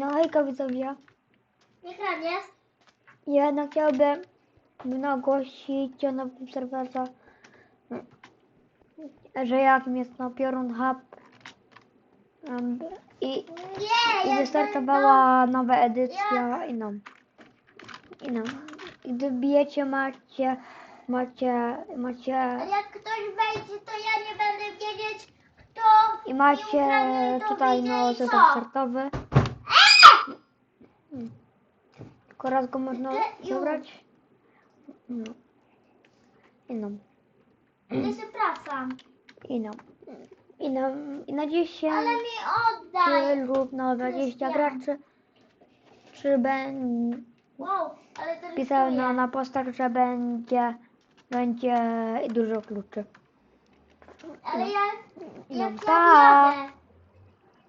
No hejka widzowie. Nie kradniesz? Ja chciałbym no, ogłosić o nowym serwerze, że jakim jest no Piorun Hub um, i, Nie, i wystartowała nowa edycja i no. I no. I gdy bijecie macie, macie, macie Jak ktoś wejdzie, to ja nie będę wiedzieć, kto i macie to tutaj no zestaw startowy. Tylko raz go można Te- zabrać. No. I no. Ja się pracam. I no. I na, i na 10 Ale mi oddaj. lub na 20 Krystian. graczy. Czy będzie Wow, ale to pisał na, na postach, że będzie będzie dużo kluczy. Ale ja, No jak ja pa! wjadę.